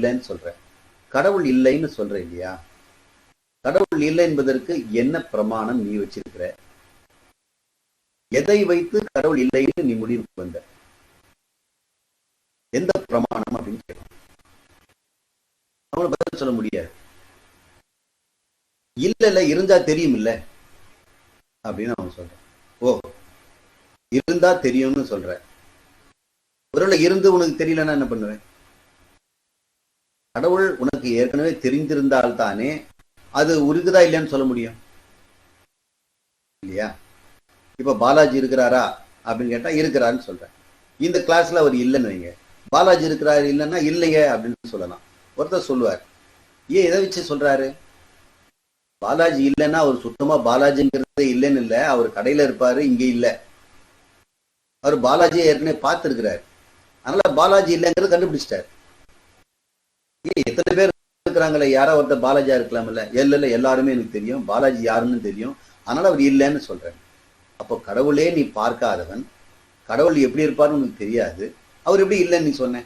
இல்லைன்னு சொல்றேன். கடவுள் இல்லைன்னு சொல்ற இல்லையா? கடவுள் இல்லை என்பதற்கு என்ன பிரமாணம் நீ வச்சிருக்கிற? எதை வைத்து கடவுள் இல்லைன்னு நீ முடிவுக்கு வந்த? எந்த பிரமாணம் அப்படின்னு கேட்கணும். அவங்கள பதில் சொல்ல முடியாது. இல்ல இல்ல இருந்தா தெரியும் இல்ல அப்படின்னு அவன் சொல்றான் ஓ இருந்தா தெரியும்னு சொல்ற. ஒருவேளை இருந்து உனக்கு தெரியலன்னா என்ன பண்ணுவேன்? கடவுள் உனக்கு ஏற்கனவே தெரிந்திருந்தால் தானே அது உருகுதா இல்லையான்னு சொல்ல முடியும்? இல்லையா? இப்ப பாலாஜி இருக்கிறாரா அப்படின்னு கேட்டா இருக்கிறாருன்னு சொல்றேன். இந்த கிளாஸ்ல அவர் இல்லைன்னு வைங்க. பாலாஜி இருக்கிறாரு இல்லைன்னா இல்லைங்க அப்படின்னு சொல்லலாம். ஒருத்தர் சொல்லுவார். ஏன் எதை வச்சு சொல்றாரு? பாலாஜி இல்லைன்னா அவர் சுத்தமா பாலாஜிங்கிறதே இல்லைன்னு இல்லை. அவர் கடையில இருப்பாரு இங்க இல்ல. அவர் பாலாஜியை ஏற்கனவே பார்த்திருக்கிறார். அதனால பாலாஜி இல்லைங்கிறது கண்டுபிடிச்சிட்டாரு. எத்தனை பேர் இருக்கிறாங்களே யாரோ ஒருத்தர் பாலாஜியா இருக்கலாம்ல. இல்ல இல்ல எல்லாருமே எனக்கு தெரியும். பாலாஜி யாருன்னு தெரியும். அதனால அவர் இல்லைன்னு சொல்றேன். அப்போ கடவுளே நீ பார்க்காதவன். கடவுள் எப்படி இருப்பாருன்னு உனக்கு தெரியாது. அவர் எப்படி இல்லைன்னு நீ சொன்ன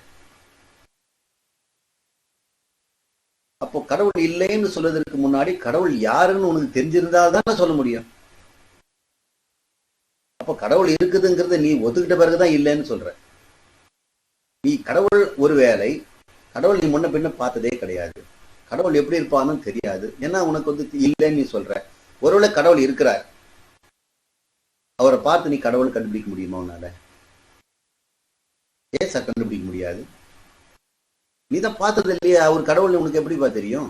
அப்போ கடவுள் இல்லைன்னு சொல்றதுக்கு முன்னாடி கடவுள் யாருன்னு உனக்கு தெரிஞ்சிருந்தா தானே சொல்ல முடியும். அப்போ கடவுள் இருக்குதுங்கிறத நீ ஒத்துக்கிட்ட பிறகுதான் இல்லைன்னு சொல்ற. நீ கடவுள் ஒருவேளை கடவுள் நீ முன்ன பின்ன பார்த்ததே கிடையாது. கடவுள் எப்படி இருப்பான்னு தெரியாது. ஏன்னா உனக்கு வந்து இல்லைன்னு நீ சொல்ற? ஒருவேளை கடவுள் இருக்கிறார். அவரை பார்த்து நீ கடவுள் கண்டுபிடிக்க முடியுமா உன்னால? ஏசா கண்டுபிடிக்க முடியாது. நீ தான் பார்த்தது இல்லையா. அவர் கடவுள் உனக்கு எப்படிப்பா தெரியும்?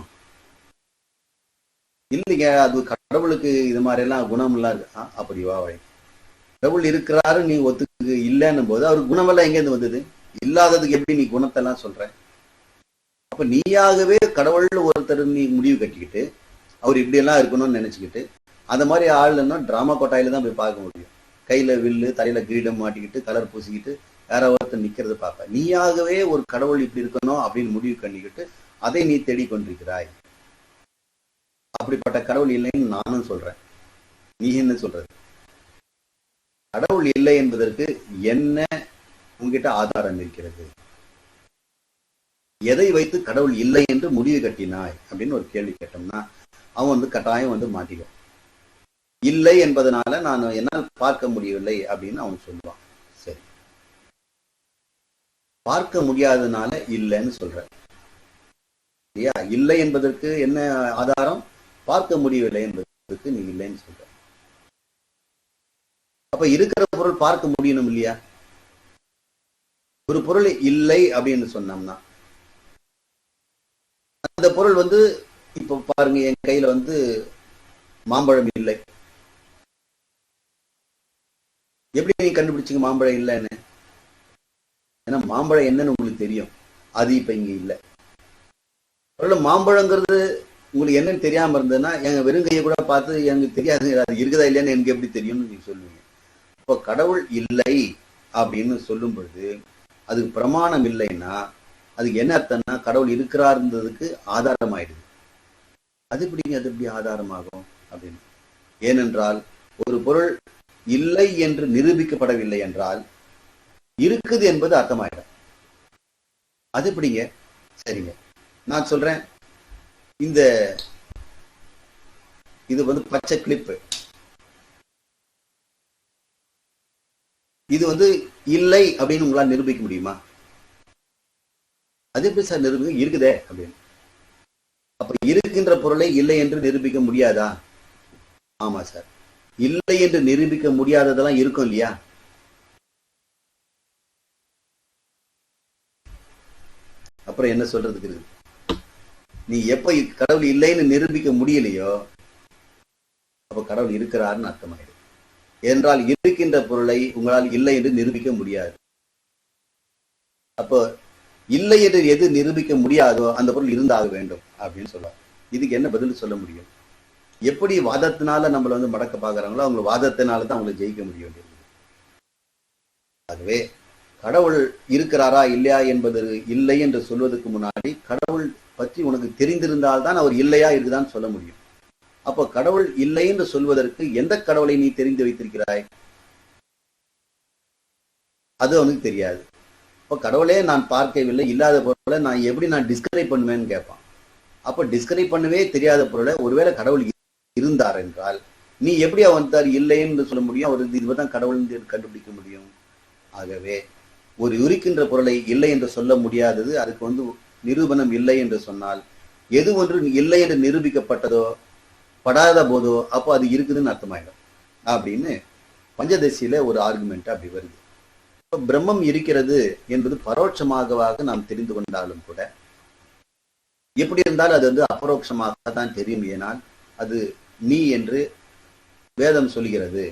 இல்லைங்க அது கடவுளுக்கு இது மாதிரி எல்லாம் குணம் எல்லாம் இருக்கு அப்படி வா கடவுள் இருக்கிறாரு நீ ஒத்துக்கு இல்லைன்னும் போது அவர் குணமெல்லாம் எங்கேருந்து வந்தது? இல்லாததுக்கு எப்படி நீ குணத்தெல்லாம் சொல்ற? அப்ப நீயாகவே கடவுள் ஒருத்தர் நீ முடிவு கட்டிக்கிட்டு அவர் இப்படி எல்லாம் இருக்கணும்னு நினைச்சுக்கிட்டு அந்த மாதிரி ஆளுன்னா டிராமா கொட்டாயில தான் போய் பார்க்க முடியும். கையில வில்லு தலையில கிரீடம் மாட்டிக்கிட்டு கலர் பூசிக்கிட்டு வேற ஒருத்தர் நிக்கிறது பார்ப்ப நீயாகவே ஒரு கடவுள் இப்படி இருக்கணும் அப்படின்னு முடிவு கண்டிக்கிட்டு அதை நீ தேடிக்கொண்டிருக்கிறாய். அப்படிப்பட்ட கடவுள் இல்லைன்னு நானும் சொல்றேன். நீ என்ன சொல்றது? கடவுள் இல்லை என்பதற்கு என்ன உங்ககிட்ட ஆதாரம் இருக்கிறது? எதை வைத்து கடவுள் இல்லை என்று முடிவு கட்டினாய்? அப்படின்னு ஒரு கேள்வி கேட்டோம்னா அவன் வந்து கட்டாயம் வந்து மாட்டிடும் இல்லை என்பதனால நான் என்னால் பார்க்க முடியவில்லை அப்படின்னு அவன் சொல்லுவான். சரி. பார்க்க முடியாததுனால இல்லைன்னு சொல்ற இல்லையா? இல்லை என்பதற்கு என்ன ஆதாரம்? பார்க்க முடியவில்லை என்பதற்கு நீ இல்லைன்னு சொல்ற அப்ப இருக்கிற பொருள் பார்க்க முடியணும் இல்லையா? ஒரு பொருள் இல்லை அப்படின்னு சொன்னோம்னா அந்த பொருள் வந்து இப்ப பாருங்க என் கையில வந்து மாம்பழம் இல்லை. எப்படி நீ கண்டுபிடிச்சிங்க மாம்பழம் இல்லைன்னு? ஏன்னா மாம்பழம் என்னன்னு உங்களுக்கு தெரியும். அது இப்ப இங்க இல்லை. ஒருவேளை மாம்பழங்கிறது உங்களுக்கு என்னன்னு தெரியாம இருந்ததுன்னா எங்க வெறுங்கையை கூட பார்த்து எனக்கு தெரியாது அது இருக்குதா இல்லையான்னு எனக்கு எப்படி தெரியும்னு நீங்க சொல்லுவீங்க. இப்போ கடவுள் இல்லை அப்படின்னு சொல்லும் பொழுது அதுக்கு பிரமாணம் இல்லைன்னா அதுக்கு என்ன அர்த்தம்னா கடவுள் இருக்கிறார்ன்றதுக்கு ஆதாரம் ஆயிடுது அது எப்படிங்க அது எப்படி ஆதாரமாகும் அப்படின்னு. ஏனென்றால் ஒரு பொருள் இல்லை என்று நிரூபிக்கப்படவில்லை என்றால் இருக்குது என்பது அர்த்தமாயிடும். அது எப்படிங்க? சரிங்க. நான் சொல்றேன். இந்த இது வந்து பச்சை கிளிப்பு. இது வந்து இல்லை அப்படின்னு உங்களால் நிரூபிக்க முடியுமா? அது எப்படி சார் நிரூபிக்க இருக்குதே அப்படின்னு. அப்ப இருக்கின்ற பொருளை இல்லை என்று நிரூபிக்க முடியாதா? ஆமா சார். இல்லை என்று நிரூபிக்க முடியாததெல்லாம் இருக்கும் இல்லையா? அப்புறம் என்ன சொல்றதுக்கு இருக்கு நீ எப்ப கடவுள் இல்லைன்னு நிரூபிக்க முடியலையோ அப்ப கடவுள் இருக்கிறாருன்னு அர்த்தமாயிடும். என்றால் இருக்கின்ற பொருளை உங்களால் இல்லை என்று நிரூபிக்க முடியாது. அப்போ இல்லை என்று எது நிரூபிக்க முடியாதோ அந்த பொருள் இருந்தாக வேண்டும் அப்படின்னு சொல்லுவார் இதுக்கு என்ன பதில் சொல்ல முடியும்? எப்படி வாதத்தினால நம்மள வந்து மடக்க பாக்குறாங்களோ அவங்க வாதத்தினால தான் அவங்களை ஜெயிக்க முடிய வேண்டியது ஆகவே கடவுள் இருக்கிறாரா இல்லையா என்பது இல்லை என்று சொல்வதற்கு முன்னாடி கடவுள் பற்றி உனக்கு தெரிந்திருந்தால் தான் அவர் இல்லையா இருக்குதான்னு சொல்ல முடியும். அப்போ கடவுள் இல்லை என்று சொல்வதற்கு எந்த கடவுளை நீ தெரிந்து வைத்திருக்கிறாய்? அது அவனுக்கு தெரியாது. இப்போ கடவுளே நான் பார்க்கவில்லை இல்லாத பொருளை நான் எப்படி நான் டிஸ்கரைப் பண்ணுவேன்னு கேட்பான். அப்போ டிஸ்கரைப் பண்ணவே தெரியாத பொருளை ஒருவேளை கடவுள் இருந்தார் என்றால் நீ எப்படி வந்தார் இல்லைன்னு சொல்ல முடியும்? அவர் இதுதான் கடவுள் கண்டுபிடிக்க முடியும். ஆகவே ஒரு இருக்கின்ற பொருளை இல்லை என்று சொல்ல முடியாதது அதுக்கு வந்து நிரூபணம் இல்லை என்று சொன்னால் எது ஒன்று இல்லை என்று நிரூபிக்கப்பட்டதோ படாத போதோ அப்போ அது இருக்குதுன்னு அர்த்தமாயிடும். அப்படின்னு பஞ்சதசியில ஒரு ஆர்குமெண்ட் அப்படி வருது. பிரம்மம் இருக்கிறது என்பது பரோட்சமாகவாக நாம் தெரிந்து கொண்டாலும் கூட எப்படி இருந்தாலும் அது வந்து அபரோட்சமாக தான் தெரியும் ஏனால் அது நீ என்று வேதம் சொல்கிறது.